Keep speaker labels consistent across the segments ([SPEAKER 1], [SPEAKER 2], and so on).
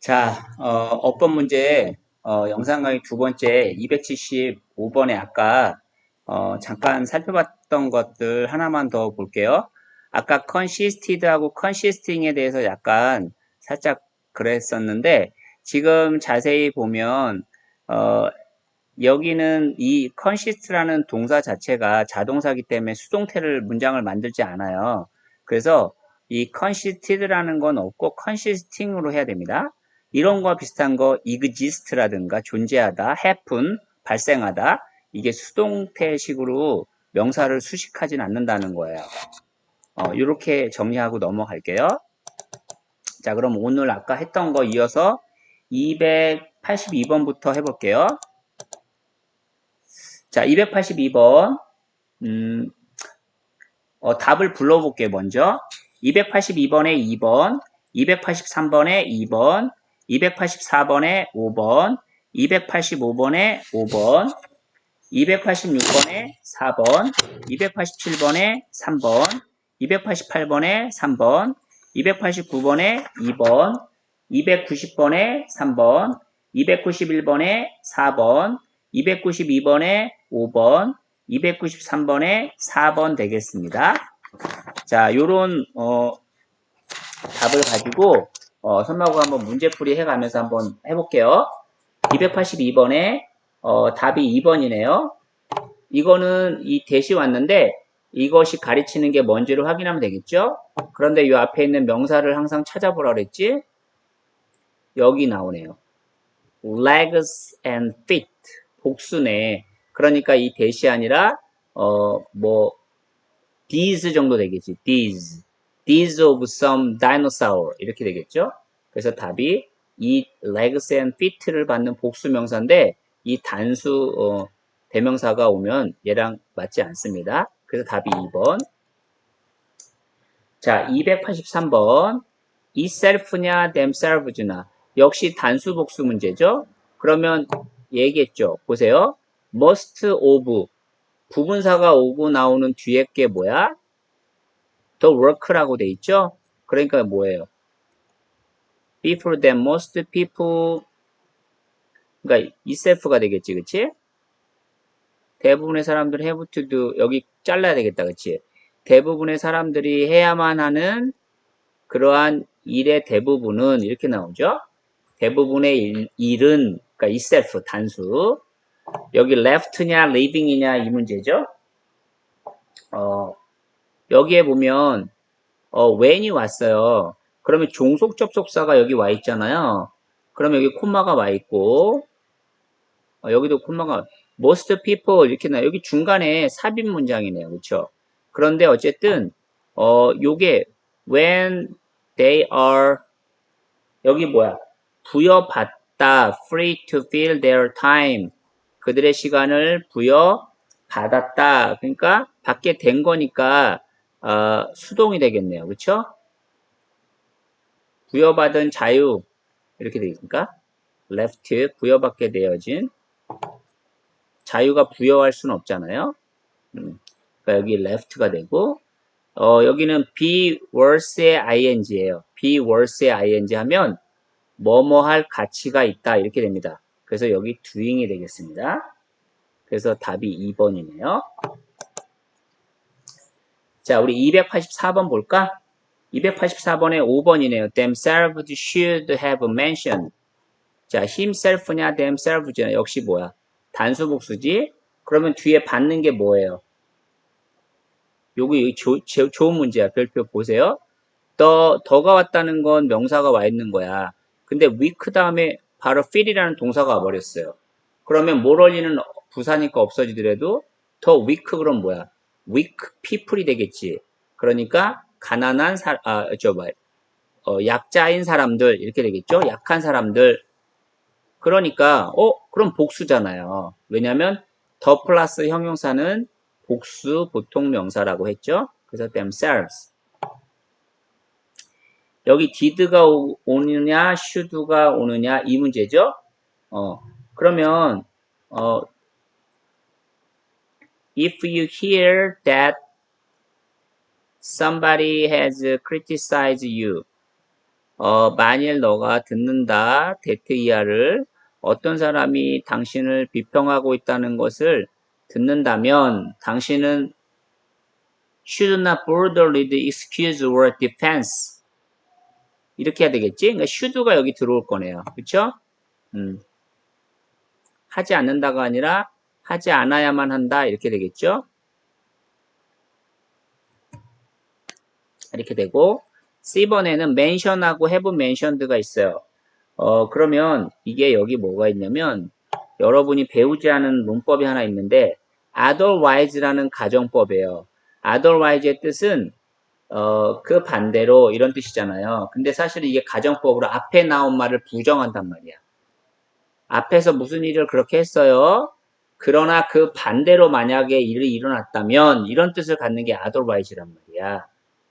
[SPEAKER 1] 자, 어, 어법 문제 어, 영상 강의 두 번째 275번에 아까 어, 잠깐 살펴봤던 것들 하나만 더 볼게요. 아까 consisted하고 consisting에 대해서 약간 살짝 그랬었는데 지금 자세히 보면 어, 여기는 이 consist라는 동사 자체가 자동사기 때문에 수동태를 문장을 만들지 않아요. 그래서 이 consisted라는 건 없고 consisting으로 해야 됩니다. 이런 거 비슷한 거 exist라든가 존재하다, happen, 발생하다 이게 수동태식으로 명사를 수식하진 않는다는 거예요. 어, 이렇게 정리하고 넘어갈게요. 자 그럼 오늘 아까 했던 거 이어서 282번부터 해볼게요. 자 282번 음, 어, 답을 불러볼게요 먼저 282번에 2번 283번에 2번 284번에 5번, 285번에 5번, 286번에 4번, 287번에 3번, 288번에 3번, 289번에 2번, 290번에 3번, 291번에 4번, 292번에 5번, 293번에 4번 되겠습니다. 자, 요런 어, 답을 가지고 어, 선마구 한번 문제풀이 해가면서 한번 해볼게요. 282번에 어, 답이 2번이네요. 이거는 이 대시 왔는데 이것이 가르치는 게 뭔지를 확인하면 되겠죠? 그런데 이 앞에 있는 명사를 항상 찾아보라 그랬지? 여기 나오네요. legs and feet 복수네. 그러니까 이 대시 아니라 어 뭐 these 정도 되겠지. these these of some dinosaur 이렇게 되겠죠. 그래서 답이 이 legs and feet를 받는 복수 명사인데 이 단수 어, 대명사가 오면 얘랑 맞지 않습니다. 그래서 답이 2번. 자, 283번. 이 self냐 themselves나 역시 단수 복수 문제죠. 그러면 얘기했죠. 보세요. must of 부분사가 오고 나오는 뒤에 게 뭐야? The work라고 돼 있죠? 그러니까 뭐예요? before that most people 그러니까 itself가 되겠지, 그치? 대부분의 사람들이 have to do 여기 잘라야 되겠다, 그치? 대부분의 사람들이 해야만 하는 그러한 일의 대부분은 이렇게 나오죠? 대부분의 일, 일은 그러니까 itself 단수 여기 left냐 leaving이냐 이 문제죠? 어, 여기에 보면 어, when이 왔어요. 그러면 종속 접속사가 여기 와 있잖아요. 그러면 여기 콤마가 와 있고 어, 여기도 콤마가 most people 이렇게 나 여기 중간에 삽입 문장이네요. 그렇죠? 그런데 어쨌든 어 요게 when they are 여기 뭐야? 부여받다 free to fill their time 그들의 시간을 부여받았다. 그러니까 받게 된 거니까 어, 수동이 되겠네요. 그렇죠? 부여받은 자유 이렇게 되니까 left 부여받게 되어진 자유가 부여할 수는 없잖아요. 음, 그러니까 여기 left가 되고 어, 여기는 be worth의 ing예요. be worth의 ing 하면 뭐뭐 할 가치가 있다 이렇게 됩니다. 그래서 여기 doing이 되겠습니다. 그래서 답이 2번이네요. 자, 우리 284번 볼까? 284번에 5번이네요. themselves should have mentioned. 자, himself냐 themselves냐 역시 뭐야? 단수 복수지? 그러면 뒤에 받는 게 뭐예요? 여기 조, 조, 좋은 문제야. 별표 보세요. 더, 더가 왔다는 건 명사가 와 있는 거야. 근데 week 다음에 바로 feel이라는 동사가 와버렸어요. 그러면 모럴리는 부사니까 없어지더라도 더 weak 그럼 뭐야? Weak people이 되겠지. 그러니까 가난한 사, 아, 저 뭐, 어, 약자인 사람들 이렇게 되겠죠. 약한 사람들. 그러니까 어 그럼 복수잖아요. 왜냐하면 더 플러스 형용사는 복수 보통 명사라고 했죠. 그래서 themselves. 여기 did가 오느냐, should가 오느냐 이 문제죠. 어 그러면 어 if you hear that somebody has criticized you, 어, 만일 너가 듣는다, 데트 이하를 어떤 사람이 당신을 비평하고 있다는 것을 듣는다면 당신은 should not borderly excuse or defense 이렇게 해야 되겠지? 그러니까 should가 여기 들어올 거네요. 그쵸? 음. 하지 않는다가 아니라 하지 않아야만 한다 이렇게 되겠죠? 이렇게 되고 C번에는 mention하고 have mentioned가 있어요. 어, 그러면 이게 여기 뭐가 있냐면 여러분이 배우지 않은 문법이 하나 있는데 otherwise라는 가정법이에요. otherwise의 뜻은 어, 그 반대로 이런 뜻이잖아요. 근데 사실 이게 가정법으로 앞에 나온 말을 부정한단 말이야. 앞에서 무슨 일을 그렇게 했어요. 그러나 그 반대로 만약에 일이 일어났다면 이런 뜻을 갖는 게 otherwise란 말이야.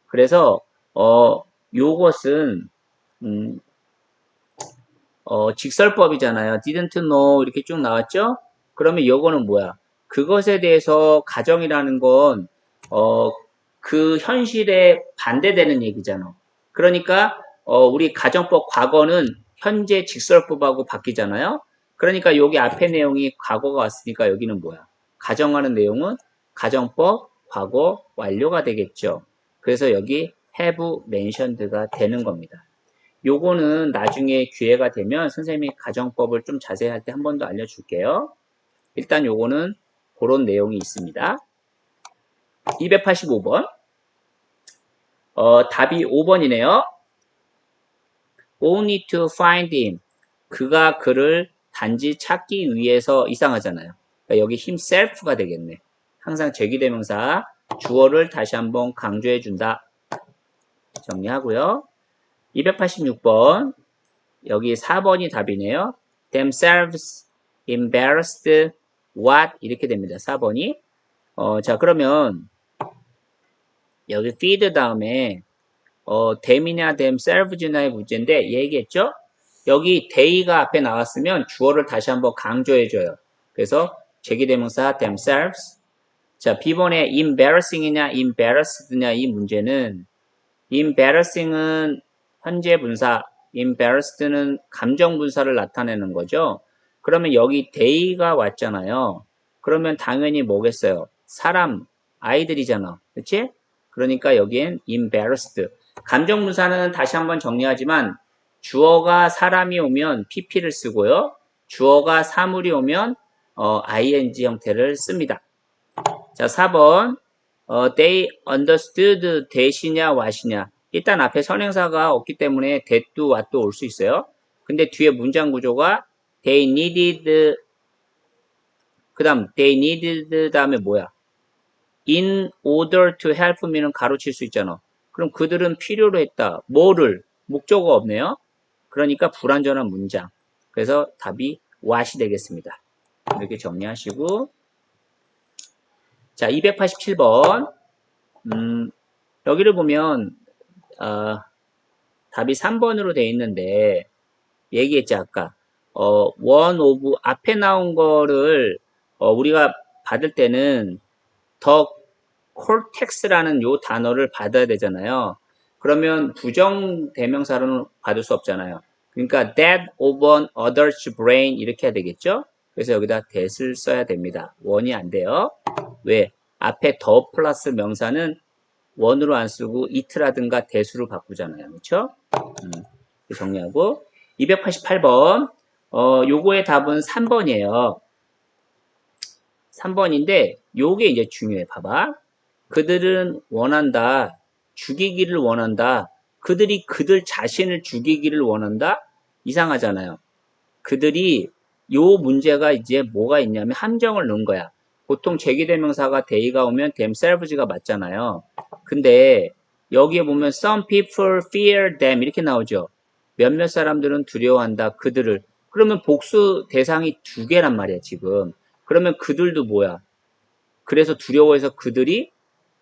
[SPEAKER 1] 그래서 어 요것은 음, 어, 직설법이잖아요. didn't know 이렇게 쭉 나왔죠? 그러면 요거는 뭐야? 그것에 대해서 가정이라는 건 어, 그 현실에 반대되는 얘기잖아. 그러니까 어, 우리 가정법 과거는 현재 직설법하고 바뀌잖아요. 그러니까 여기 앞에 내용이 과거가 왔으니까 여기는 뭐야? 가정하는 내용은 가정법 과거 완료가 되겠죠. 그래서 여기 have mentioned가 되는 겁니다. 요거는 나중에 기회가 되면 선생님이 가정법을 좀 자세히 할 때 한 번 더 알려줄게요. 일단 요거는 그런 내용이 있습니다. 285번. 어, 답이 5번이네요. only to find him. 그가 그를 단지 찾기 위해서 이상하잖아요. 그러니까 여기 himself가 되겠네. 항상 제기대명사 주어를 다시 한번 강조해 준다. 정리하고요. 286번 여기 4번이 답이네요. themselves embarrassed what 이렇게 됩니다. 4번이 어, 자 그러면 여기 feed 다음에 어, them이냐 themselves냐의 문제인데 얘기했죠? 여기 they가 앞에 나왔으면 주어를 다시 한번 강조해줘요. 그래서 제기대명사 themselves 자 B번에 embarrassing이냐 embarrassed냐 이 문제는 embarrassing은 현재 분사, embarrassed는 감정 분사를 나타내는 거죠. 그러면 여기 day가 왔잖아요. 그러면 당연히 뭐겠어요? 사람, 아이들이잖아. 그치? 그러니까 여기엔 embarrassed. 감정 분사는 다시 한번 정리하지만 주어가 사람이 오면 pp를 쓰고요. 주어가 사물이 오면 어, ing 형태를 씁니다. 자, 4번. 어, they understood 대시냐 what이냐 일단 앞에 선행사가 없기 때문에 that도 what도 올 수 있어요. 근데 뒤에 문장 구조가 they needed 그 다음 they needed 다음에 뭐야? in order to help me는 가로칠 수 있잖아. 그럼 그들은 필요로 했다. 뭐를? 목적어 없네요. 그러니까 불완전한 문장. 그래서 답이 what이 되겠습니다. 이렇게 정리하시고 자 287번 음, 여기를 보면 어, 답이 3번으로 돼 있는데 얘기했지 아까 어, 원 오브 앞에 나온 거를 어, 우리가 받을 때는 더 콜텍스라는 요 단어를 받아야 되잖아요. 그러면 부정 대명사로는 받을 수 없잖아요. 그러니까 that over others brain 이렇게 해야 되겠죠? 그래서 여기다 that을 써야 됩니다. 원이 안 돼요. 왜? 앞에 더 플러스 명사는 원으로 안 쓰고 it라든가 대수로 바꾸잖아요. 그렇죠? 음, 정리하고 288번 어, 요거의 답은 3번이에요. 3번인데 요게 이제 중요해. 봐봐. 그들은 원한다. 죽이기를 원한다. 그들이 그들 자신을 죽이기를 원한다? 이상하잖아요. 그들이 요 문제가 이제 뭐가 있냐면 함정을 넣은 거야. 보통 제기대명사가 데이가 오면 themselves가 맞잖아요. 근데 여기에 보면 some people fear them 이렇게 나오죠. 몇몇 사람들은 두려워한다. 그들을. 그러면 복수 대상이 두 개란 말이야, 지금. 그러면 그들도 뭐야? 그래서 두려워해서 그들이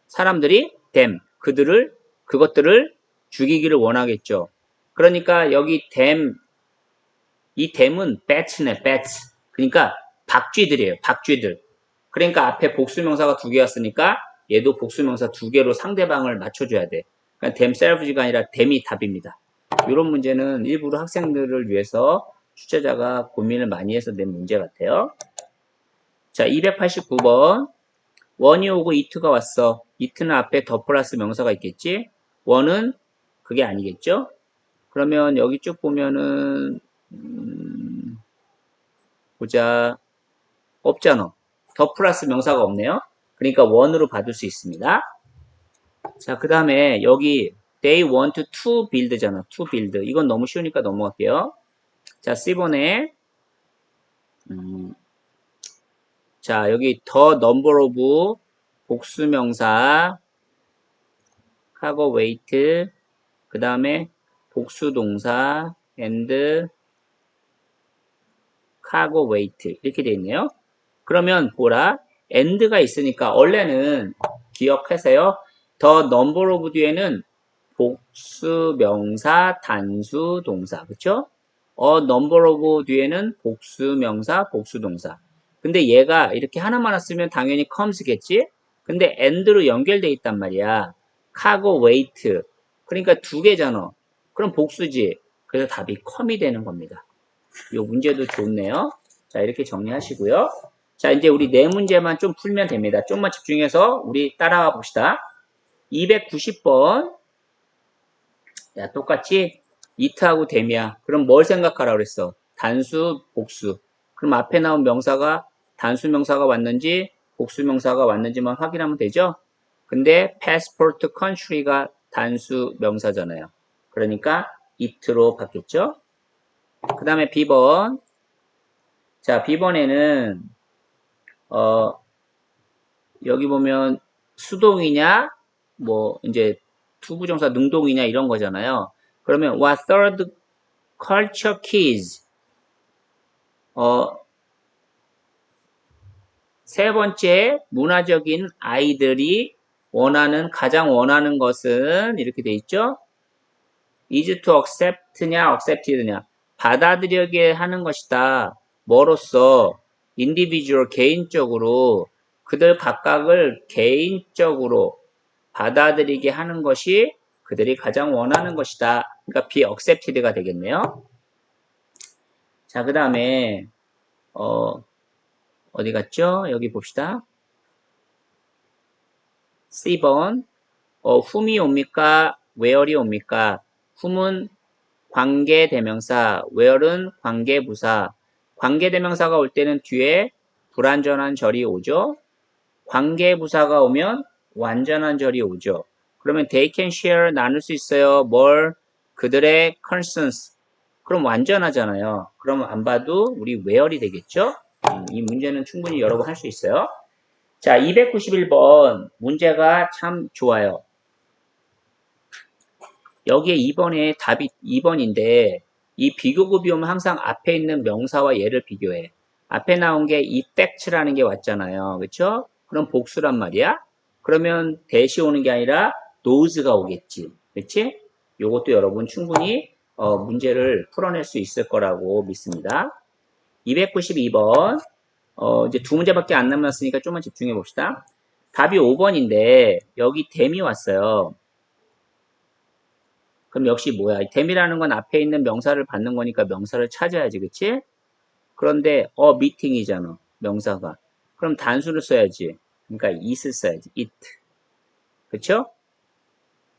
[SPEAKER 1] 사람들이 them 그들을 그것들을 죽이기를 원하겠죠. 그러니까 여기 them 이 them은 bat네, bat. 그러니까 박쥐들이에요. 박쥐들. 그러니까 앞에 복수명사가 두 개였으니까 얘도 복수명사 두 개로 상대방을 맞춰줘야 돼. 그러니까 themselves가 아니라 them이 답입니다. 이런 문제는 일부러 학생들을 위해서 출제자가 고민을 많이 해서 낸 문제 같아요. 자, 289번. 원이 오고 이트가 왔어. 이트는 앞에 더 플러스 명사가 있겠지? 원은 그게 아니겠죠? 그러면 여기 쭉 보면은 음, 보자 없잖아. 더 플러스 명사가 없네요. 그러니까 원으로 받을 수 있습니다. 자, 그 다음에 여기 they want to build잖아. to build. 이건 너무 쉬우니까 넘어갈게요. 자, C번에 음, 자, 여기 the number of 복수명사 cargo weight 그 다음에 복수동사 and cargo weight 이렇게 돼 있네요. 그러면 보라 and가 있으니까 원래는 기억하세요. the number of 뒤에는 복수명사 단수 동사 그쵸? 어 number of 뒤에는 복수명사 복수동사 근데 얘가 이렇게 하나만 쓰면 당연히 comes겠지? 근데 and로 연결돼 있단 말이야. cargo weight 그러니까 두 개잖아. 그럼 복수지. 그래서 답이 com이 되는 겁니다. 이 문제도 좋네요. 자 이렇게 정리하시고요. 자 이제 우리 네 문제만 좀 풀면 됩니다. 좀만 집중해서 우리 따라와 봅시다. 290번 야 똑같이 이트하고 댐이야. 그럼 뭘 생각하라 그랬어? 단수, 복수. 그럼 앞에 나온 명사가 단수 명사가 왔는지 복수 명사가 왔는지만 확인하면 되죠? 근데 passport country가 단수 명사잖아요. 그러니까 it로 바뀌었죠? 그 다음에 B번. 자, B번에는, 어, 여기 보면 수동이냐, 뭐, 이제 투부정사 능동이냐 이런 거잖아요. 그러면 what third culture kids 어, 세 번째 문화적인 아이들이 원하는 가장 원하는 것은 이렇게 돼 있죠. is to accept냐 accepted냐 받아들여게 하는 것이다. 뭐로써 individual 개인적으로 그들 각각을 개인적으로 받아들이게 하는 것이 그들이 가장 원하는 것이다. 그러니까 be accepted가 되겠네요. 자, 그 다음에 어, 어디 갔죠? 여기 봅시다. C번 어, whom이 옵니까? where이 옵니까? whom은 관계 대명사, where은 관계 부사. 관계 대명사가 올 때는 뒤에 불완전한 절이 오죠. 관계 부사가 오면 완전한 절이 오죠. 그러면 they can share 나눌 수 있어요. 뭘? 그들의 concerns. 그럼 완전하잖아요. 그러면 안 봐도 우리 where이 되겠죠? 음, 이 문제는 충분히 여러 번 할 수 있어요. 자, 291번 문제가 참 좋아요. 여기에 2번에 답이 2번인데 이 비교급이 오면 항상 앞에 있는 명사와 얘를 비교해. 앞에 나온 게 effect라는 게 왔잖아요. 그쵸? 그럼 복수란 말이야. 그러면 대시 오는 게 아니라 nose가 오겠지. 그치? 요것도 여러분 충분히 어, 문제를 풀어낼 수 있을 거라고 믿습니다. 292번 어, 이제 두 문제밖에 안 남았으니까 좀만 집중해 봅시다. 답이 5번인데 여기 댐이 왔어요. 그럼 역시 뭐야? 댐이라는 건 앞에 있는 명사를 받는 거니까 명사를 찾아야지, 그치? 그런데 어 미팅이잖아, 명사가. 그럼 단수를 써야지. 그러니까 it을 써야지, it. 그쵸?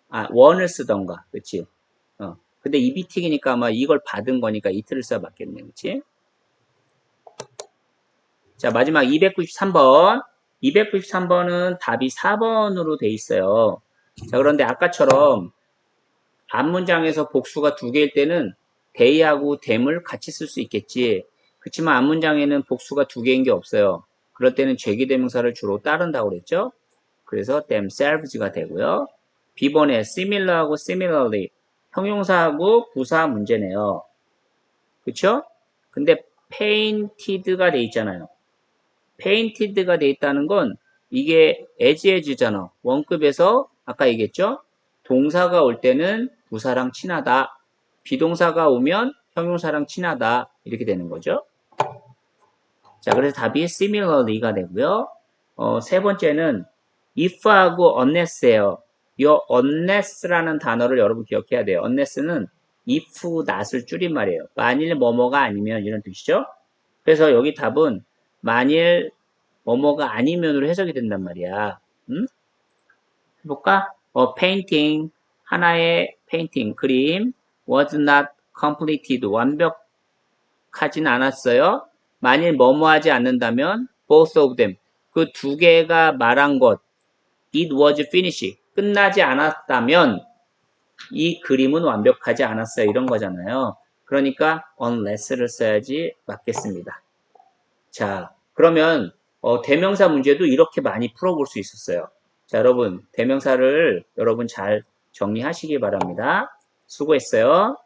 [SPEAKER 1] 아, 원을 쓰던가, 그치? 어. 근데 이 미팅이니까 아마 이걸 받은 거니까 it를 써야 맞겠네, 그치? 자, 마지막 293번. 293번은 답이 4번으로 돼 있어요. 자, 그런데 아까처럼 앞문장에서 복수가 두 개일 때는 데이하고 댐을 같이 쓸 수 있겠지. 그렇지만 앞문장에는 복수가 두 개인 게 없어요. 그럴 때는 죄기 대명사를 주로 따른다고 그랬죠. 그래서 themselves가 되고요. B번에 similar하고 similarly 형용사하고 부사 문제네요. 그쵸? 근데 painted가 돼 있잖아요. Painted가 돼 있다는 건 이게 as잖아. 원급에서 아까 얘기했죠? 동사가 올 때는 부사랑 친하다. 비동사가 오면 형용사랑 친하다. 이렇게 되는 거죠. 자, 그래서 답이 similarly가 되고요. 어, 세 번째는 if하고 unless예요. 이 unless라는 단어를 여러분 기억해야 돼요. unless는 if, not을 줄임말이에요. 만일 뭐뭐가 아니면 이런 뜻이죠. 그래서 여기 답은 만일 뭐뭐가 아니면으로 해석이 된단 말이야. 음? 해볼까? 어, painting, 하나의 painting, 그림, was not completed, 완벽하진 않았어요. 만일 뭐뭐 하지 않는다면, both of them, 그 두 개가 말한 것, it was finished, 끝나지 않았다면, 이 그림은 완벽하지 않았어요. 이런 거잖아요. 그러니까 unless를 써야지 맞겠습니다. 자, 그러면 어, 대명사 문제도 이렇게 많이 풀어볼 수 있었어요. 자, 여러분 대명사를 여러분 잘 정리하시기 바랍니다. 수고했어요.